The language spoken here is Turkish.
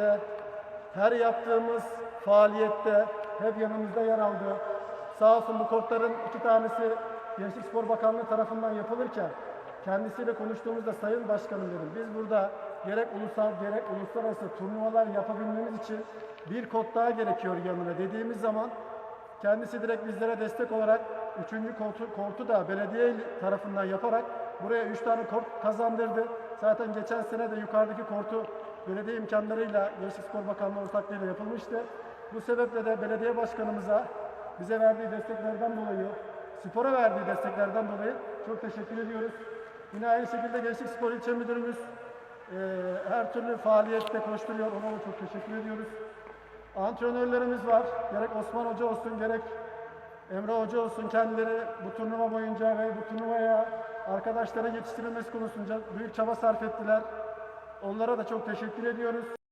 projede, her yaptığımız faaliyette hep yanımızda yer aldı. Sağ olsun bu kortların iki tanesi Gençlik Spor Bakanlığı tarafından yapılırken kendisiyle konuştuğumuzda Sayın Başkanım dedim. Biz burada gerek ulusal gerek uluslararası turnuvalar yapabilmemiz için bir kod daha gerekiyor yanına dediğimiz zaman kendisi direkt bizlere destek olarak üçüncü kortu, kortu da belediye tarafından yaparak buraya üç tane kort kazandırdı. Zaten geçen sene de yukarıdaki kortu belediye imkanlarıyla Gençlik Spor Bakanlığı ortaklığıyla yapılmıştı. Bu sebeple de belediye başkanımıza bize verdiği desteklerden dolayı, spora verdiği desteklerden dolayı çok teşekkür ediyoruz. Yine aynı şekilde Gençlik Spor İlçe Müdürümüz eee, her türlü faaliyette koşturuyor. Ona da çok teşekkür ediyoruz. Antrenörlerimiz var. Gerek Osman Hoca olsun gerek Emre Hoca olsun kendileri bu turnuva boyunca ve bu turnuvaya arkadaşlara yetiştirilmesi konusunda büyük çaba sarf ettiler. Onlara da çok teşekkür ediyoruz.